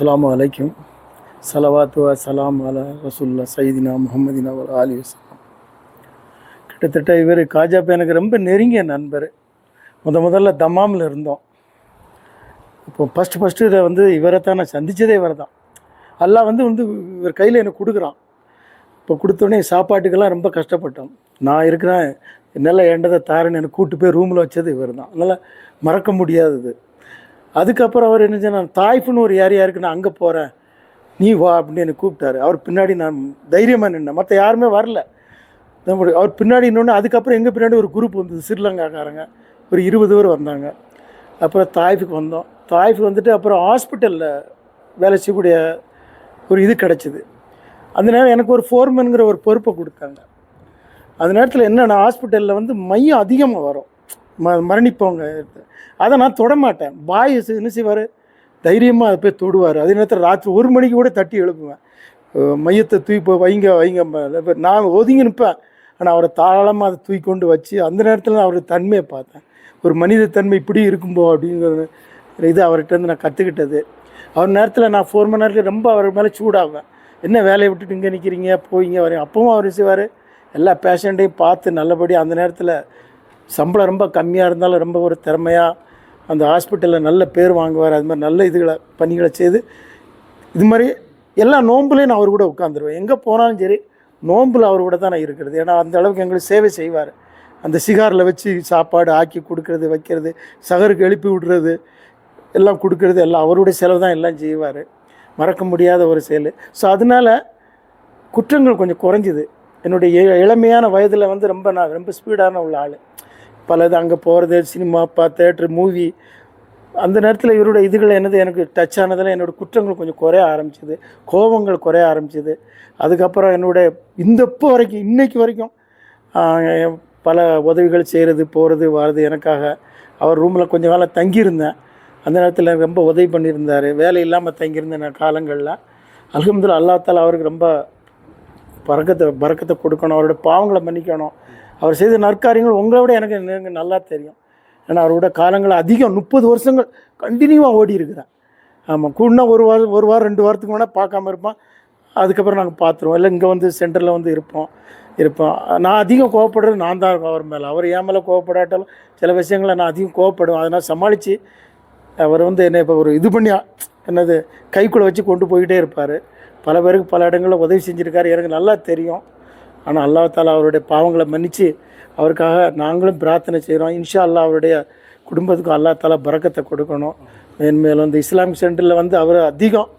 அஸ்லாம் அலைக்கும் சலவாத்து சலாம் அல ரசூல்லா சைதினா முகமதினா ஒரு ஆலி வசலாம் கிட்டத்தட்ட இவர் காஜாப்பா எனக்கு ரொம்ப நெருங்கிய நண்பர். முத முதல்ல தம்மாமில் இருந்தோம். இப்போ ஃபஸ்ட்டு ஃபஸ்ட்டு இதை வந்து இவரை தான் நான் சந்தித்ததே இவர் தான் அல்லாஹ் வந்து வந்து இவர் கையில் எனக்கு கொடுக்குறான். இப்போ கொடுத்தோடனே சாப்பாட்டுக்கெல்லாம் ரொம்ப கஷ்டப்பட்டோம். நான் இருக்கிறேன் என்னால் ஏண்டதை தாரன்னு எனக்கு கூட்டு போய் ரூமில் வச்சது இவர் தான் அதனால் மறக்க முடியாதது. அதுக்கப்புறம் அவர் என்ன சொன்னார் தாய்ஃபுன்னு ஒரு ஏரியா இருக்குது நான் அங்கே போகிறேன் நீ வா அப்படின்னு என்னை கூப்பிட்டாரு. அவர் பின்னாடி நான் தைரியமாக நின்னேன். மற்ற யாருமே வரல. நம்முடைய அவர் பின்னாடி இன்னொன்று அதுக்கப்புறம் எங்கள் பின்னாடி ஒரு குரூப் வந்தது ஸ்ரீலங்காக்காரங்க ஒரு இருபது பேர் வந்தாங்க. அப்புறம் தாய்ஃபுக்கு வந்தோம். தாய்ஃபுக்கு வந்துட்டு அப்புறம் ஹாஸ்பிட்டலில் வேலை செய்யக்கூடிய ஒரு இது கிடச்சிது. அந்த நேரம் எனக்கு ஒரு ஃபோர்மேனுங்கிற ஒரு பொறுப்பை கொடுத்தாங்க. அந்த நேரத்தில் என்னென்னா ஹாஸ்பிட்டலில் வந்து மையம் அதிகமாக வரும். ம மரணிப்பவங்க. அதை நான் தொடமாட்டேன் பாய் என்ன செய்வார்? தைரியமாக அதை போய் தொடுவார். அதே நேரத்தில் ராத்திரி ஒரு மணிக்கு கூட தட்டி எழுப்புவேன். மையத்தை தூக்கி போய் வைங்க வைங்க நான் ஒதுங்கி நிற்பேன். ஆனால் அவரை தாராளமாக அதை தூக்கி கொண்டு வச்சு அந்த நேரத்தில் நான் அவருடைய தன்மையை பார்த்தேன். ஒரு மனித தன்மை இப்படி இருக்கும்போ அப்படிங்கிற இது அவர்கிட்டருந்து நான் கற்றுக்கிட்டது அவர் நேரத்தில் நான் ஃபோர் மணி நேரத்தில் ரொம்ப அவர் மேலே சூடாகுவேன் என்ன வேலையை விட்டுட்டு இங்கே நிற்கிறீங்க போயிங்க வரீங்க. அப்பவும் அவர் செய்வார்? எல்லா பேஷண்ட்டையும் பார்த்து நல்லபடியாக அந்த நேரத்தில் சம்பளம் ரொம்ப கம்மியாக இருந்தாலும் ரொம்ப ஒரு திறமையாக அந்த ஹாஸ்பிட்டலில் நல்ல பேர் வாங்குவார். அது மாதிரி நல்ல இதுகளை பணிகளை செய்து இது மாதிரி எல்லா நோம்புலையும் நான் அவர் கூட உட்காந்துருவேன் எங்கே போனாலும் சரி நோம்பில் அவர் கூட தான் நான் இருக்கிறது. ஏன்னா அந்த அளவுக்கு எங்களுக்கு சேவை செய்வார். அந்த சிகாரில் வச்சு சாப்பாடு ஆக்கி கொடுக்கறது வைக்கிறது சகருக்கு எழுப்பி விடுறது எல்லாம் கொடுக்கறது எல்லாம் அவருடைய செலவு தான் எல்லாம் செய்வார். மறக்க முடியாத ஒரு செயல். ஸோ அதனால் குற்றங்கள் கொஞ்சம் குறைஞ்சிது. என்னுடைய இளமையான வயதில் வந்து ரொம்ப நான் ரொம்ப ஸ்பீடான உள்ள ஆள். பலது அங்கே போகிறது சினிமா பா தேட்ரு மூவி. அந்த நேரத்தில் இவருடைய இதுகள் என்னது? எனக்கு டச் ஆனதில் என்னோடய குற்றங்கள் கொஞ்சம் குறைய ஆரம்பிச்சிது. கோபங்கள் குறைய ஆரம்பிச்சிது. அதுக்கப்புறம் என்னுடைய இந்த இப்போ வரைக்கும் இன்றைக்கு வரைக்கும் பல உதவிகள் செய்கிறது போகிறது வர்றது எனக்காக அவர் ரூமில் கொஞ்ச காலம் தங்கியிருந்தேன். அந்த நேரத்தில் ரொம்ப உதவி பண்ணியிருந்தார். வேலை இல்லாமல் தங்கியிருந்த நான் காலங்களில். அல்ஹம்துலில்லாஹ் அல்லாத்தால் அவருக்கு ரொம்ப பறக்கத்தை பறக்கத்தை கொடுக்கணும். அவரோட பாவங்களை மன்னிக்கணும். அவர் செய்த நற்காரியங்கள் உங்களை விட எனக்கு எனக்கு நல்லா தெரியும். ஏன்னா அவரோட காலங்கள் அதிகம் முப்பது வருஷங்கள் கண்டினியூவாக ஓடி இருக்கிறேன் ஆமாம் கூடனா ஒரு வாரம் ஒரு வாரம் ரெண்டு வாரத்துக்கு வேணால் பார்க்காம இருப்பான். அதுக்கப்புறம் நாங்கள் பார்த்துருவோம். இல்லை இங்கே வந்து சென்டரில் வந்து இருப்போம் இருப்போம். நான் அதிகம் கோவப்படுறது நான் தான் இருக்கும் அவர் மேலே. அவர் ஏன் மேலே கோவப்படாட்டாலும் சில விஷயங்களை நான் அதிகம் கோவப்படுவேன். அதனால் சமாளித்து அவர் வந்து என்னை இப்போ ஒரு இது பண்ணி என்னது கைக்குள்ளே வச்சு கொண்டு போய்கிட்டே இருப்பார். பல பேருக்கு பல இடங்களில் உதவி செஞ்சுருக்காரு. எனக்கு நல்லா தெரியும். ஆனால் அல்லாஹால அவருடைய பாவங்களை மன்னித்து அவருக்காக நாங்களும் பிரார்த்தனை செய்கிறோம் இன்ஷா அல்லா அவருடைய குடும்பத்துக்கும் அல்லாஹ் தாலா பறக்கத்தை கொடுக்கணும். மேன்மேலும் இந்த இஸ்லாமிக் சென்டரில் வந்து அவர் அதிகம்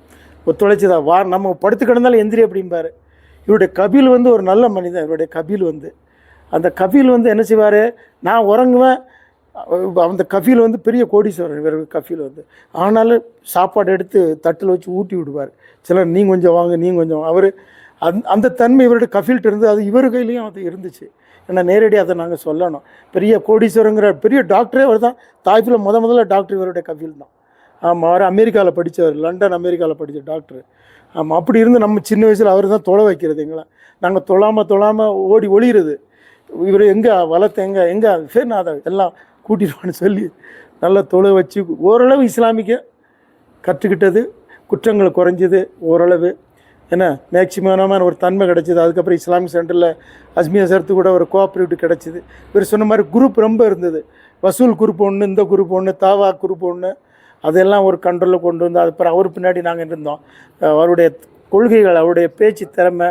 ஒத்துழைச்சதா வா நம்ம படுத்து கிடந்தாலும் எந்திரி அப்படிம்பார். இவருடைய கபில் வந்து ஒரு நல்ல மனிதன். இவருடைய கபில் வந்து அந்த கபில் வந்து என்ன செய்வார்? நான் உறங்குவேன். அந்த கஃபீல் வந்து பெரிய கோடீஸ்வரர். இவர் கஃபீல் வந்து ஆனாலும் சாப்பாடு எடுத்து தட்டில் வச்சு ஊட்டி விடுவார். சிலர் நீ கொஞ்சம் வாங்க நீ கொஞ்சம் அவர் அந் அந்த தன்மை இவருடைய கஃபீல்ட் இருந்து அது இவர் கையிலையும் அது இருந்துச்சு. ஏன்னா நேரடியாக அதை நாங்கள் சொல்லணும். பெரிய கோடீஸ்வரங்கிற பெரிய டாக்டரே அவர் தான். தாய்ப்பில் முத முதல்ல டாக்டர் இவருடைய கஃபீல் தான். ஆமாம் அவர் அமெரிக்காவில் படித்தவர் லண்டன் அமெரிக்காவில் படித்த டாக்டர். ஆமாம் அப்படி இருந்து நம்ம சின்ன வயசில் அவர் தான் தொலை வைக்கிறது எங்களை. நாங்கள் தொழாமல் தொழாமல் ஓடி ஒளிகிறது இவர் எங்கே வளர்த்த எங்கே எங்கே சரி நான் அதை எல்லாம் கூட்டிடுவான்னு சொல்லி நல்லா தொலை வச்சு ஓரளவு இஸ்லாமிக்க கற்றுக்கிட்டது குற்றங்கள் குறைஞ்சது ஓரளவு என்ன மேக்சிமமான ஒரு தன்மை கிடச்சிது. அதுக்கப்புறம் இஸ்லாமிக் சென்டரில் அஸ்மியா சேர்த்து கூட ஒரு கோஆப்ரேட்டிவ் கிடச்சிது. இவர் சொன்ன மாதிரி குரூப் ரொம்ப இருந்தது. வசூல் குரூப் ஒன்று இந்த குரூப் ஒன்று தாவா குரூப் ஒன்று அதெல்லாம் ஒரு கண்ட்ரோலில் கொண்டு வந்து அதுக்கப்புறம் அவர் பின்னாடி நாங்கள் இருந்தோம். அவருடைய கொள்கைகள் அவருடைய பேச்சு திறமை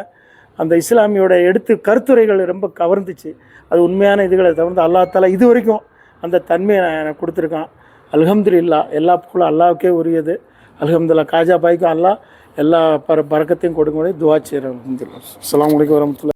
அந்த இஸ்லாமியோட எடுத்து கருத்துரைகள் ரொம்ப கவர்ந்துச்சு. அது உண்மையான இதுகளை தவிர்த்து அல்லா இது வரைக்கும் அந்த தன்மையை நான் எனக்கு கொடுத்துருக்கான். அல்ஹம்துலில்லா எல்லா புகழும் அல்லாவுக்கே உரியது. அல்ஹம்துல்லா காஜா பாய்க்கும் அல்லாஹ் எல்லா பர பறக்கத்தையும் கொடுக்க முடியும் துவா செய்கிறேன் அல்ஹம்துலில்லாஹ். அஸ்ஸலாமு அலைக்கும் வரமத்துல்லா